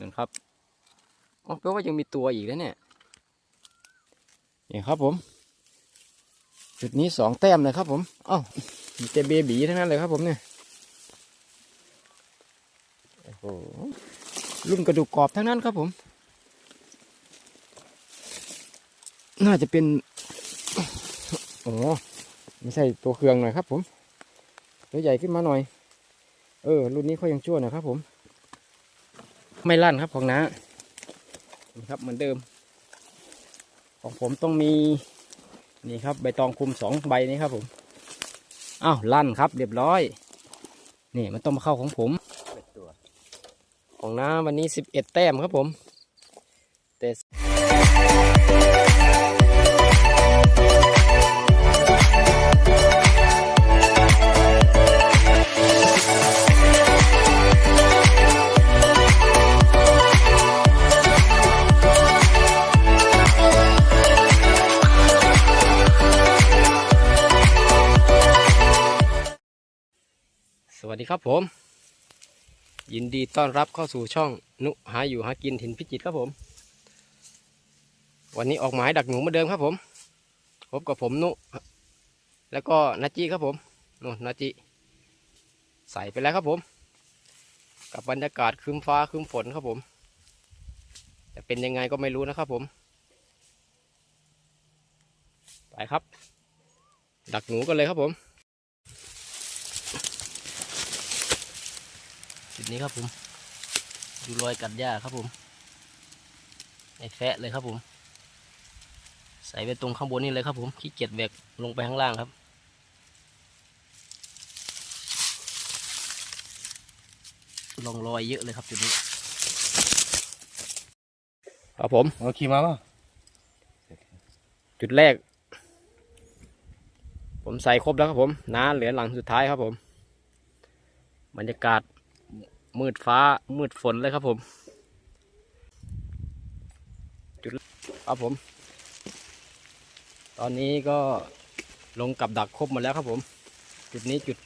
นั่นครับอ๋อแปลว่ายังมีตัวอีกแล้วเนี่ยนี่ครับผม จุดนี้สองแต้มเลยครับผมอ้าวมีแต่เบบีทั้งนั้นเลยครับผมเนี่ยโอ้โหรุ่นกระดูกกรอบทั้งนั้นครับผม น่าจะเป็นโอ้ไม่ใช่ตัวเครื่องหน่อยครับผมตัวใหญ่ขึ้นมาหน่อย เออ รุ่นนี้เขายังชั่วหนะครับผม ไม่ลั่นครับของน้านี่ครับเหมือนเดิม ของผมต้องมีนี่ครับใบตองคุมสองใบนี้ครับผมอ้าวลั่นครับเรียบร้อย นี่มันต้องมาเข้าของผมของน้าวันนี้สิบเอ็ดแต้มครับผมแต่ ครับผม ยินดีต้อนรับเข้าสู่ช่องนุหาอยู่หากินถิ่นพิจิตรครับผม วันนี้ออกหมายดักหนูเหมาเดิมครับผมพบกับผมนุ แล้วก็นาจิครับผมนู่นนาจิใส่ไปแล้วครับผม กับบรรยากาศครึ้มฟ้าครึ้มฝนครับผมจะเป็นยังไงก็ไม่รู้นะครับผม ไปครับ ดักหนูกันเลยครับผม จุดนี้ครับผม ดูรอยกัดหญ้าครับผมไอ้แฟะเลยครับผม ใส่ไปตรงข้างบนนี่เลยครับผมขี้เกียจแบกลงไปข้างล่างครับลองรอยเยอะเลยครับจุดนี้ครับผมเอาขี่มาป่ะจุดแรก ผมใส่ครบแล้วครับผมน้าเหลือหลังสุดท้ายครับผม บรรยากาศ มืดฟ้ามืดฝนเลยครับผม จุดครับผม ตอนนี้ก็ลงกับดักครบหมดแล้วครับผม จุดนี้จุด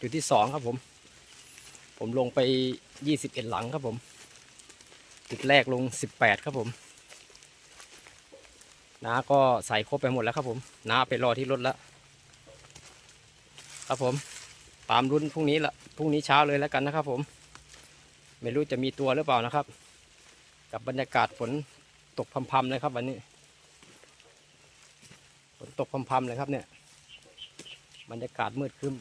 จุดที่สองครับผม ผมลงไปยี่สิบเอ็ดหลังครับผม จุดแรกลงสิบแปดครับผมน้าก็ใส่ครบไปหมดแล้วครับผมน้าไปรอที่รถแล้ว ครับผมตามรุ่นพรุ่งนี้ละพรุ่งนี้เช้าเลยแล้วกันนะครับผม ไม่รู้จะมีตัวหรือเปล่านะครับ กับบรรยากาศฝนตกพรำๆเลยครับ วันนี้ ฝนตกพรำๆเลยครับเนี่ย บรรยากาศมืดครึ้ม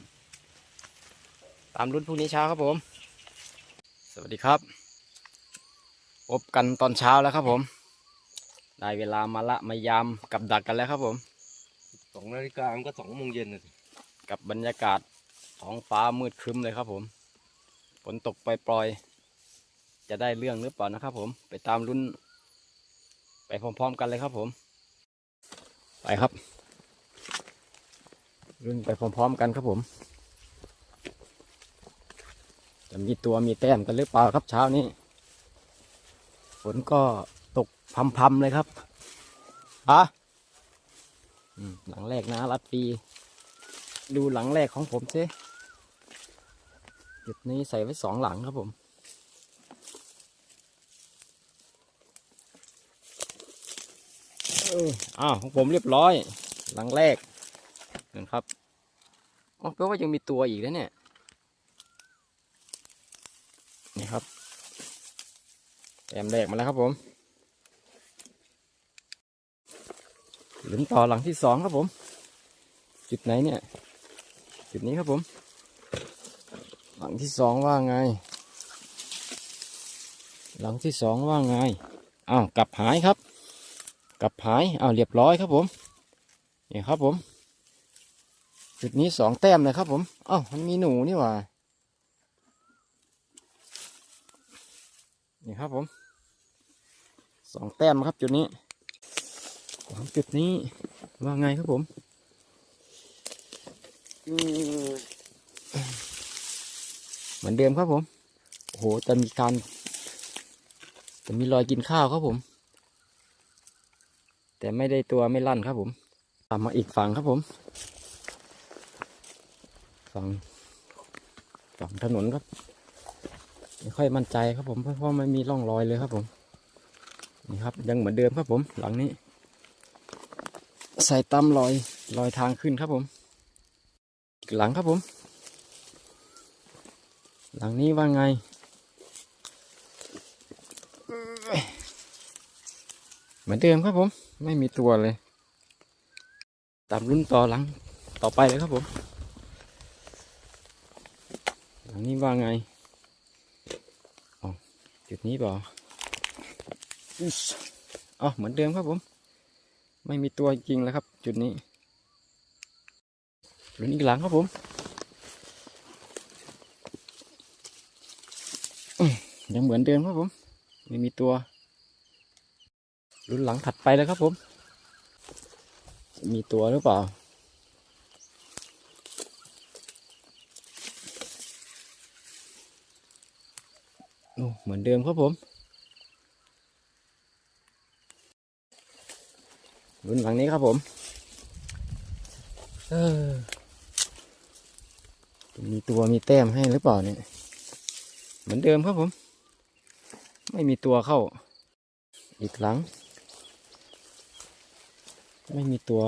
ตามรุ่นพรุ่งนี้เช้าครับผม สวัสดีครับ พบกันตอนเช้าแล้วครับผม ได้เวลามาละมายามกับดักกันแล้วครับผมสองนาฬิกามันก็สองโมงเย็นนะสิกับบรรยากาศท้องฟ้ามืดครึ้มเลยครับผม ฝนตกปล่อยๆ จะได้เรื่องหรือเปล่านะครับ ผมไปตามรุ่นไปพร้อมๆกันเลยครับผม ไปครับรุ่นไปพร้อมๆกันครับผม จะมีตัวมีแต้มกันหรือเปล่าครับเช้านี้ฝนก็ตกพรำๆเลยครับอะหลังแรกนะรัดปี ดูหลังแรกของผมสิจุดนี้ใส่ไว้สองหลังครับผม อออ้าวของผมเรียบร้อยหลังแรกเห็นครับอ๋อแปลว่ายังมีตัวอีกแล้วเนี่ยนี่ครับแต้มแรกมาแล้วครับผมหลุมต่อหลังที่สองครับผม จุดไหนเนี่ย จุดนี้ครับผม หลังที่สองว่าไง หลังที่สองว่าไงอ้าวกลับหายครับ กลับหายอ้าวเรียบร้อยครับผมนี่ครับผม จุดนี้สองแต้มเลยครับผมอ้าวมันมีหนูนี่หว่านี่ครับผมสองแต้มครับจุดนี้ของจุดนี้ว่าไงครับผมเหมือนเดิมครับผมโอ้โหจะมีการจะมีรอยกินข้าวครับผม แต่ไม่ได้ตัวไม่ลั่นครับผมตามมาอีกฝั่งครับผม ฝั่งฝั่งถนนครับ ไม่ค่อยมั่นใจครับผมเพราะว่าไม่มีร่องรอยเลยครับผม นี่ครับ ยังเหมือนเดิมครับผม หลังนี้ ใส่ตามรอยรอยทางขึ้นครับผมหลังครับผม หลังนี้ว่าไงเอ้ยเห มือนเดิมครับผม ไม่มีตัวเลย ตามรุ่นต่อหลังต่อไปเลยครับผม หลังนี้ว่าไงอ๋อจุดนี้เปล่าอิ๊ชอ๋อเหมือนเดิมครับผม ไม่มีตัวจริงแล้วครับ จุดนี้รุ่นอีกหลังครับผมยังเหมือนเดิมครับผม ไม่มีตัว รุ่นหลังถัดไปแล้วครับผม มีตัวหรือเปล่า เหมือนเดิมครับผม รุ่นหลังนี้ครับผมเออมีตัวมีแต้มให้หรือเปล่าเนี่ย เหมือนเดิมครับผม ไม่มีตัวเข้า อีกหลัง ไม่มีตัว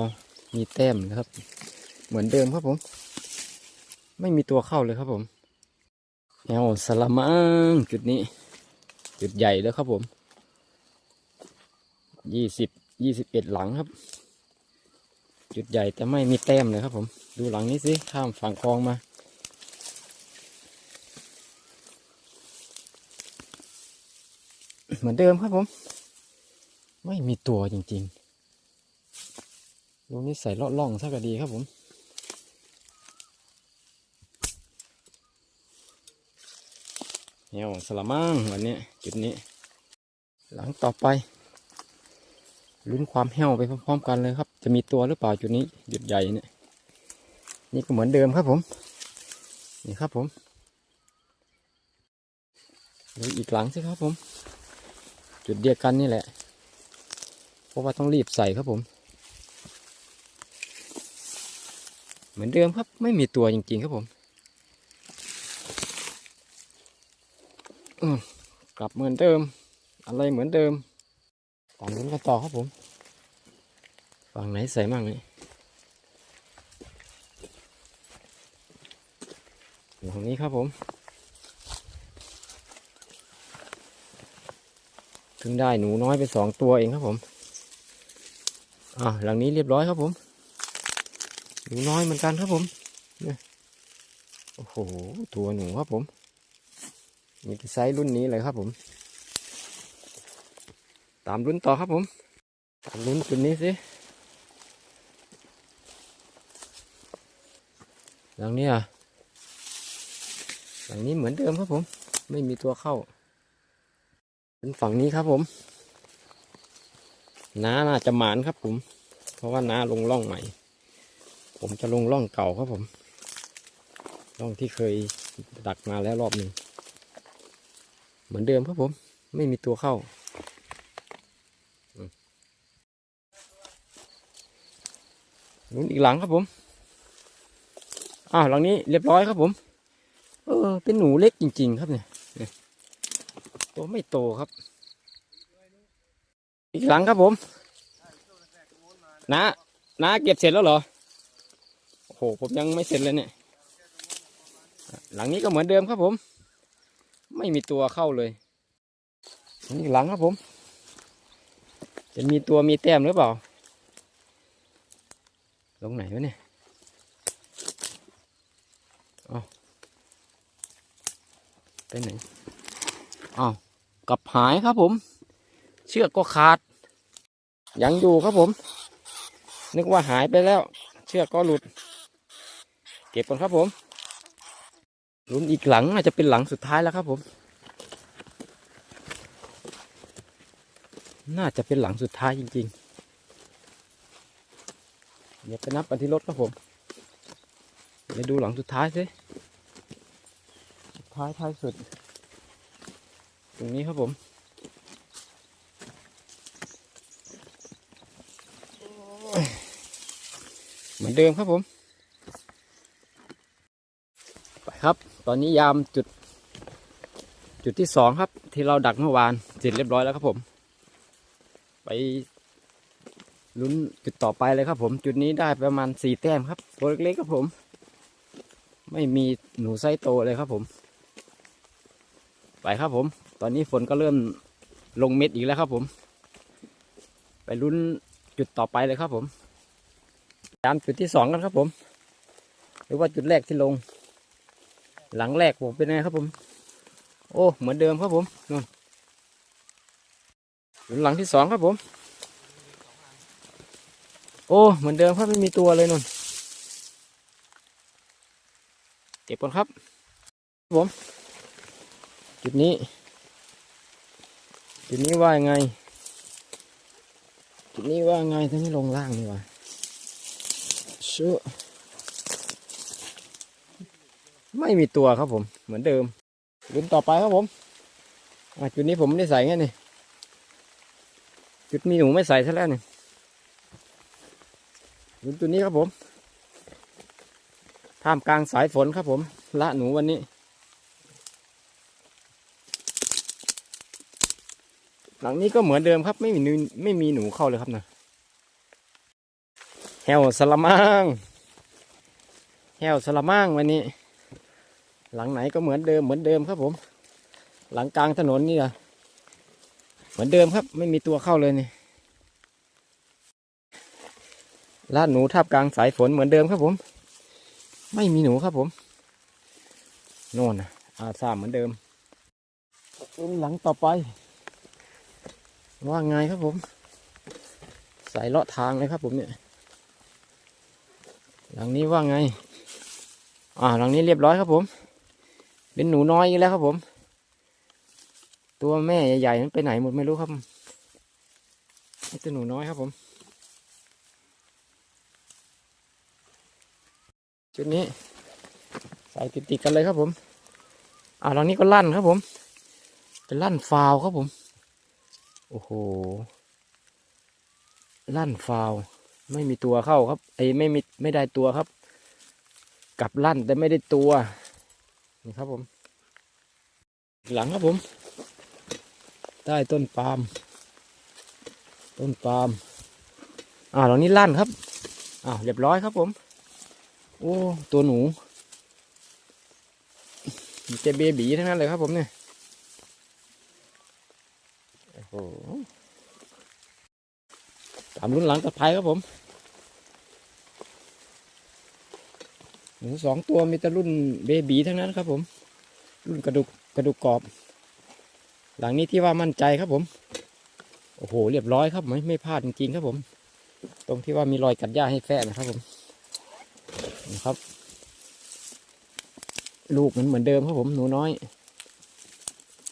มีแต้มนะครับ เหมือนเดิมครับผม ไม่มีตัวเข้าเลยครับผมแนวสลามังจุดนี้ จุดใหญ่แล้วครับผมยี่สิบยี่สิบเอ็ดหลังครับ จุดใหญ่แต่ไม่มีแต้มเลยครับผม ดูหลังนี้สิข้ามฝั่งคลองมา เหมือนเดิมครับผม ไม่มีตัวจริงๆ ดูกนี่ใส่เลาะล่องซะก็ดีครับผมแนวสลามังวันนี้จุดนี้ หลังต่อไปลุ้นความแห้วไปพร้อมๆกันเลยครับ จะมีตัวหรือเปล่าจุดนี้จุดใหญ่เนี่ย นี่ก็เหมือนเดิมครับผม นี่ครับผมดูอีกหลังสิครับผม จุดเดียวกันนี่แหละ เพราะว่าต้องรีบใส่ครับผม เหมือนเดิมครับไม่มีตัวจริงๆครับผมกลับเหมือนเดิม อะไรเหมือนเดิมตามกันต่อครับผมฝั่งไหนใส่มั่งนี่ตรงนี้ครับผมเพิ่งได้หนูน้อยไปสองตัวเองครับผมอ่าหลังนี้เรียบร้อยครับผม หนูน้อยเหมือนกันครับผมโอ้โห ตัวหนูครับผมมีไซส์รุ่นนี้เลยครับผม ตามรุ่นต่อครับผม ตามรุ่นจุดนี้สิหลังนี้อะหลังนี้เหมือนเดิมครับผม ไม่มีตัวเข้า เป็นฝั่งนี้ครับผมน้าน่าจะหมานครับผม เพราะว่าน้าลงร่องใหม่ ผมจะลงร่องเก่าครับผมร่องที่เคยดักมาแล้วรอบหนึ่งเหมือนเดิมครับผม ไม่มีตัวเข้าอืมลุ้นอีกหลังครับผม อ้าวหลังนี้เรียบร้อยครับผม เออ เป็นหนูเล็กจริง ๆ ครับเนี่ยเนี่ยตัวไม่โตครับ อีกหลังครับผมนะนะเก็บเสร็จแล้วเหรอ โอ้โหผมยังไม่เสร็จเลยเนี่ย หลังนี้ก็เหมือนเดิมครับผม ไม่มีตัวเข้าเลยนี่หลังครับผม จะมีตัวมีแต้มหรือเปล่า ลงไหนวะเนี่ยเอาไปไหนอ้าวกลับหายครับผม เชือกก็ขาด ยังอยู่ครับผม นึกว่าหายไปแล้ว เชือกก็หลุด ก็บก่อนครับผมลุ้นอีกหลังอาจจะเป็นหลังสุดท้ายแล้วครับผม น่าจะเป็นหลังสุดท้ายจริงๆ เดี๋ยวไปนับกันที่รถครับผม เดี๋ยวดูหลังสุดท้ายสิ สุดท้ายท้ายสุด ตรงนี้ครับผมเหมือนเดิมครับผม ไป ครับ ตอนนี้ยามจุด จุดที่สองครับ ที่เราดักเมื่อวานเสร็จเรียบร้อยแล้วครับผม ไปลุ้นจุดต่อไปเลยครับผม จุดนี้ได้ประมาณสี่แต้มครับ ตัวเล็กๆครับผม ไม่มีหนูไซส์โตเลยครับผม ไปครับผม ตอนนี้ฝนก็เริ่มลงเม็ดอีกแล้วครับผม ไปลุ้นจุดต่อไปเลยครับผม ตามจุดที่สองกันครับผม หรือว่าจุดแรกที่ลง หลังแรกผมเป็นไงครับผม โอ้ เหมือนเดิมครับผมนู่นหลุมหลังที่สองครับผม โอ้ เหมือนเดิมครับไม่มีตัวเลยนุ่นเก็บก่อนครับ ผม จุดนี้ จุดนี้ว่ายังไง จุดนี้ว่าไงถ้าไม่ลงล่างนี่วะชู ไม่มีตัวครับผม เหมือนเดิมลุ้นต่อไปครับผมจุดนี้ผมไม่ได้ใส่ไงนี่จุดมีหนูไม่ใส่ซะแล้วนี่ลุ้นจุดนี้ครับผมท่ามกลางสายฝนครับผม ละหนูวันนี้ หลังนี้ก็เหมือนเดิมครับ ไม่มีหนูไม่มีหนูเข้าเลยครับนะแฮวสละมังแฮวสละมังวันนี้ หลังไหนก็เหมือนเดิมเหมือนเดิมครับผม หลังกลางถนนนี่อะเหมือนเดิมครับ ไม่มีตัวเข้าเลยนี่ลาดหนูทับกลางสายฝนเหมือนเดิมครับผม ไม่มีหนูครับผมโน่นอาซาเหมือนเดิมหลังต่อไป ว่าไงครับผม สายเลาะทางเลยครับผมเนี่ย หลังนี้ว่าไง อ่าหลังนี้เรียบร้อยครับผม เป็นหนูน้อยอีกแล้วครับผม ตัวแม่ใหญ่ๆนั้นไปไหนหมดไม่รู้ครับนี่ตัวหนูน้อยครับผมจุดนี้ ใส่ติดๆกันเลยครับผมอ่าหลังนี้ก็ลั่นครับผม เป็นลั่นฟาวครับผม โอ้โห ลั่นฟาว ไม่มีตัวเข้าครับไอ้ไม่มีไม่ได้ตัวครับ กลับลั่นแต่ไม่ได้ตัว นี่ครับผม หลังครับผม ใต้ต้นปาล์มต้นปาล์มอ่าหลังนี้ลั่นครับอ่าเรียบร้อยครับผม โอ้ตัวหนูมีแต่เบบีทั้งนั้นเลยครับผมเนี่ยโอ้โหตามรุ่นหลังตะไคร้ครับผม หมูสองตัวมีแต่รุ่นเบบีทั้งนั้นครับผม รุ่นกระดูกกระดูกกรอบ หลังนี้ที่ว่ามั่นใจครับผม โอ้โห เรียบร้อยครับไม่ไม่พลาดจริงๆครับผม ตรงที่ว่ามีรอยกัดหญ้าให้แฝะนะครับผมนะครับ ลูกมันเหมือนเดิมครับผมหนูน้อย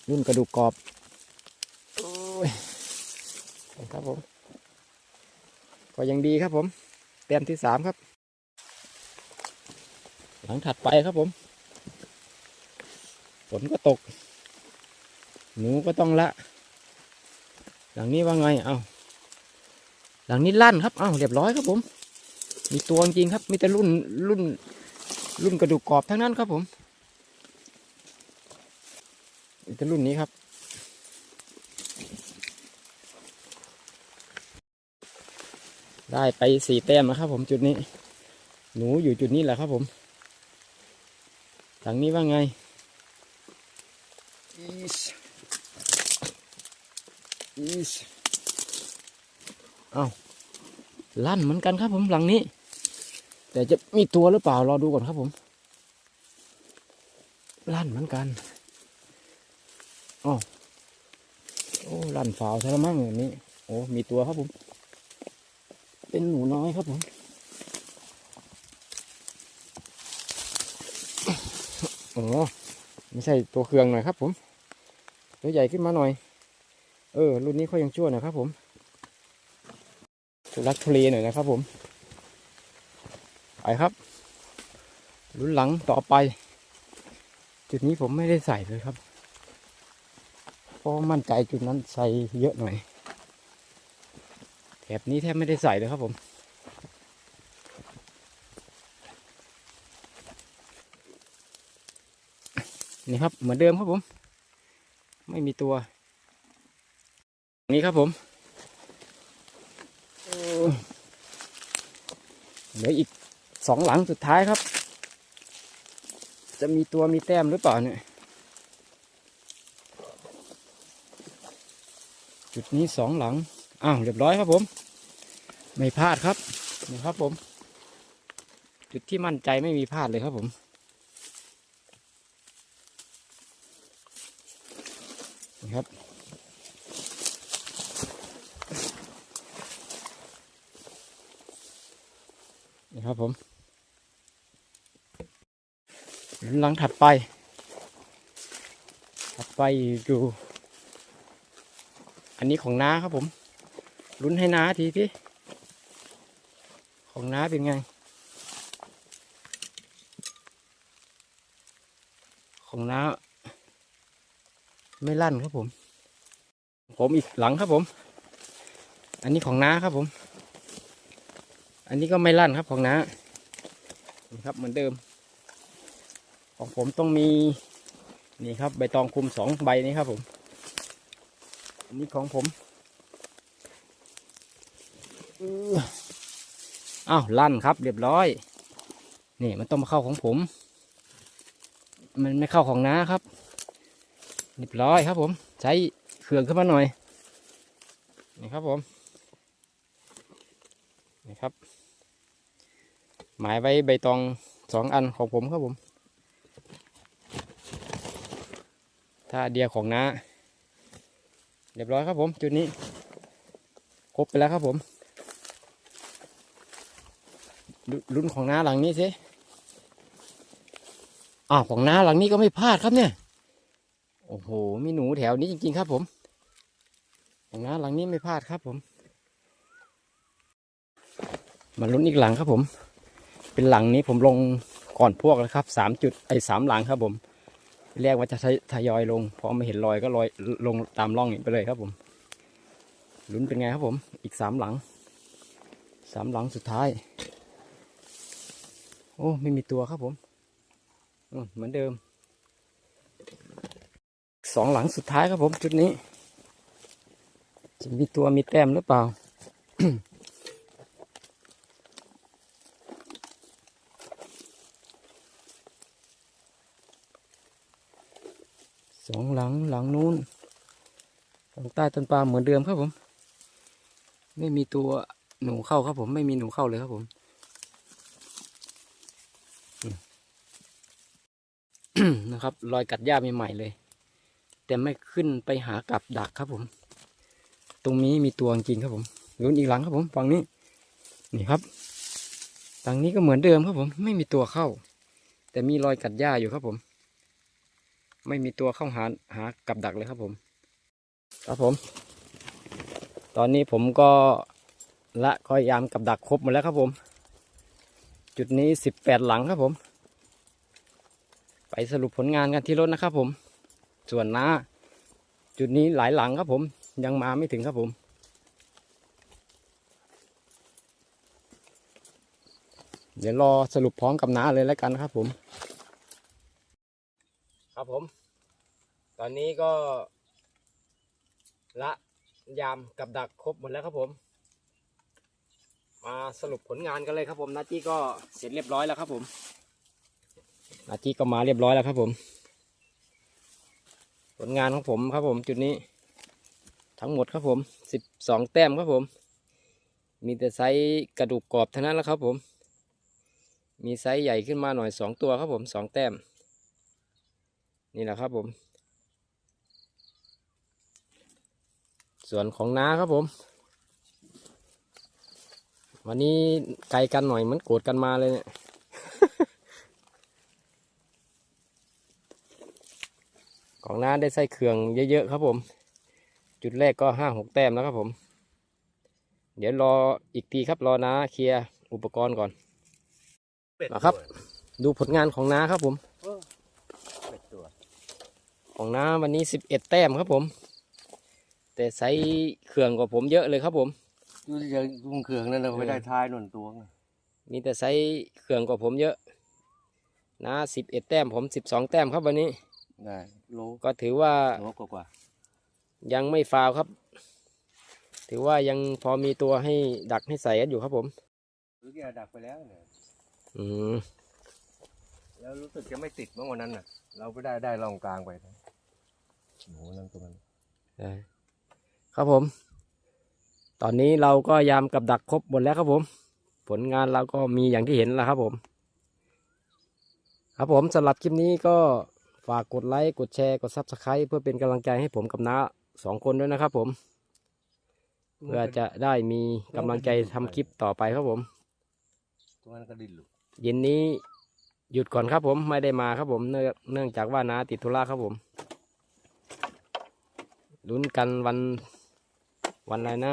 รุ่นกระดูกกรอบโอ้ยครับผม ก็ยังดีครับผม เต็มที่สามครับ หลังถัดไปครับผมฝนก็ตก หนูก็ต้องละ หลังนี้ว่าไงเอาหลังนี้ลั่นครับเอาเรียบร้อยครับผม มีตัวจริงครับ มีแต่รุ่นรุ่น รุ่นกระดูกกรอบทั้งนั้นครับผมมีแต่รุ่นนี้ครับได้ไปสี่แต้มนะครับผมจุดนี้ หนูอยู่จุดนี้แหละครับผม หลังนี้ว่าไงอีสอีสเอาลั่นเหมือนกันครับผมหลังนี้ แต่จะมีตัวหรือเปล่ารอดูก่อนครับผม ลั่นเหมือนกันอ๋อโอ้ลั่นฝาวใช่แล้วมั้งอย่างนี้ โอ้มีตัวครับผม เป็นหนูน้อยครับผม โอ้ไม่ใช่ตัวเครื่องหน่อยครับ ผม ตัวใหญ่ขึ้นมาหน่อย เออ รุ่นนี้เขายังชั่วหนะครับ ผมทุลักทุเลหน่อยนะครับผม ไปครับ รุ่นหลังต่อไป จุดนี้ผมไม่ได้ใส่เลยครับ เพราะมั่นใจจุดนั้นใส่เยอะหน่อย แถบนี้แทบไม่ได้ใส่เลยครับผม นี่ครับเหมือนเดิมครับผม ไม่มีตัว นี่ครับผมเออเหลืออีกสองหลังสุดท้ายครับ จะมีตัวมีแต้มหรือเปล่าเนี่ยจุดนี้สองหลัง อ้าวเรียบร้อยครับผม ไม่พลาดครับนี่ครับผม จุดที่มั่นใจไม่มีพลาดเลยครับผม ครับ นี่ครับผมหลังถัดไป ถัดไปอยู่อันนี้ของน้าครับผม ลุ้นให้น้าทีที่ ของน้าเป็นไง ของน้า ไม่ลั่นครับผม ผมอีกหลังครับผม อันนี้ของน้าครับผม อันนี้ก็ไม่ลั่นครับของน้าครับเหมือนเดิม ของผมต้องมีนี่ครับใบตองคุมสองใบนี้ครับผม อันนี้ของผมอื้ออ้าวลั่นครับ เรียบร้อย นี่มันต้องมาเข้าของผม มันไม่เข้าของน้าครับ เรียบร้อยครับผม ใช้เครื่องขึ้นมาหน่อย นี่ครับผม นี่ครับ หมายไว้ใบตองสองอันของผมครับผม ถ้าเดียของน้า เรียบร้อยครับผม จุดนี้ ครบไปแล้วครับผม ลุลุ้นของน้าหลังนี้สิอ้าวของน้าหลังนี้ก็ไม่พลาดครับเนี่ย โอ้โห มีหนูแถวนี้จริงๆครับผมของน้หลังนี้ไม่พลาดครับผม มาลุ้นอีกหลังครับผม เป็นหลังนี้ผมลงก่อนพวกแล้วครับสามจุดไอ้สามหลังครับผมแรกว่าจะทยอยลง พอม่เห็นรอยก็ลอยลงตามร่องนี้ไปเลยครับผม ลุ้นเป็นไงครับผม อีกสามหลัง สามหลังสุดท้าย โอ้ ไม่มีตัวครับผมเหมือนเดิม สองหลังสุดท้ายครับผมจุดนี้ จะมีตัวมีแต้มหรือเปล่า สองหลังหลังนู้นหลังใต้ต้นปาล์มเหมือนเดิมครับผม ไม่มีตัวหนูเข้าครับผมไม่มีหนูเข้าเลยครับผมนะครับรอยกัดหญ้าใหม่ๆเลย แต่ไม่ขึ้นไปหากับดักครับผม ตรงนี้มีตัวจริงครับผมลุ้นอีกหลังครับผมฝั่งนี้ นี่ครับทางนี้ก็เหมือนเดิมครับผม ไม่มีตัวเข้า แต่มีรอยกัดหญ้าอยู่ครับผม ไม่มีตัวเข้าหาหากับดักเลยครับผม ครับผม ตอนนี้ผมก็ละคอยยามกับดักครบหมดแล้วครับผม จุดนี้สิบแปดหลังครับผม ไปสรุปผลงานกันที่รถนะครับผม ส่วนน้าจุดนี้หลายหลังครับผม ยังมาไม่ถึงครับผม เดี๋ยวรอสรุปพร้อมกับน้าเลยแล้วกันครับผม ครับผม ตอนนี้ก็ ละยามกับดักครบหมดแล้วครับผม มาสรุปผลงานกันเลยครับผมนาจี้ก็เสร็จเรียบร้อยแล้วครับผมนาจี้ก็มาเรียบร้อยแล้วครับผม ผลงานของผมครับผมจุดนี้ ทั้งหมดครับผมสิบสองแต้มครับผม มีแต่ไซส์กระดูกกรอบเท่านั้นแล้วครับผม มีไซส์ใหญ่ขึ้นมาหน่อยสองตัวครับผมสองแต้ม นี่แหละครับผม ส่วนของน้าครับผม วันนี้ไกลกันหน่อยเหมือนโกรธกันมาเลยเนี่ย ของน้าได้ใส่เครื่องเยอะๆครับผม จุดแรกก็ห้าหกแต้มแล้วครับผม เดี๋ยวรออีกทีครับรอน้าเคลียร์อุปกรณ์ก่อนเป็ดมาครับ ดูผลงานของน้าครับผมเป็ดตัวของน้าวันนี้สิบเอ็ดแต้มครับผม แต่ใส่เครื่องกว่าผมเยอะเลยครับผมดูที่จะลุงเขืองนั่นเราไม่ได้ท้ายหน่นตัวไงมีแต่ใส่เครื่องกว่าผมเยอะน้าสิบเอ็ดแต้มผมสิบสองแต้มครับวันนี้ได้ โลก็ถือว่าโลกว่า ยังไม่ฟาวครับ ถือว่ายังพอมีตัวให้ดักให้ใส่กันอยู่ครับผมหรือแกดักไปแล้วเนี่ยอืมแล้วรู้สึกจะไม่ติดเมื่อวันนั้นน่ะ เราไปได้ได้ลองกลางไปนะโอ้โหนั่นตัวมันได้ครับผม ตอนนี้เราก็ยามกับดักครบหมดแล้วครับผม ผลงานเราก็มีอย่างที่เห็นแล้วครับผม ครับผมสำหรับคลิปนี้ก็ ฝากกดไลค์กดแชร์กดซับสไครต์เพื่อเป็นกำลังใจให้ผมกับน้าสองคนด้วยนะครับผม เพื่อจะได้มีกำลังใจทำคลิปต่อไปครับผม ตัวนั้นก็ดิ้นหลุดเย็นนี้หยุดก่อนครับผมไม่ได้มาครับผม เนื่องเนื่องจากว่าน้าติดธุระครับผมลุ้นกันวันวันอะไรนะ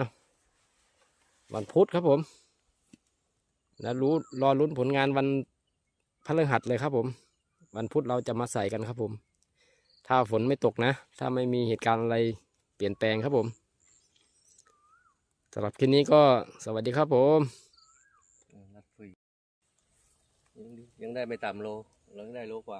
วันพุธครับผม แล้วรู้รอลุ้นผลงานวันพฤหัสเลยครับผม วันพุธเราจะมาใส่กันครับผม ถ้าฝนไม่ตกนะ ถ้าไม่มีเหตุการณ์อะไรเปลี่ยนแปลงครับผมสำหรับคลิปนี้ก็สวัสดีครับผมยังดียังได้ไม่ต่ำโลเรายังได้โลกว่า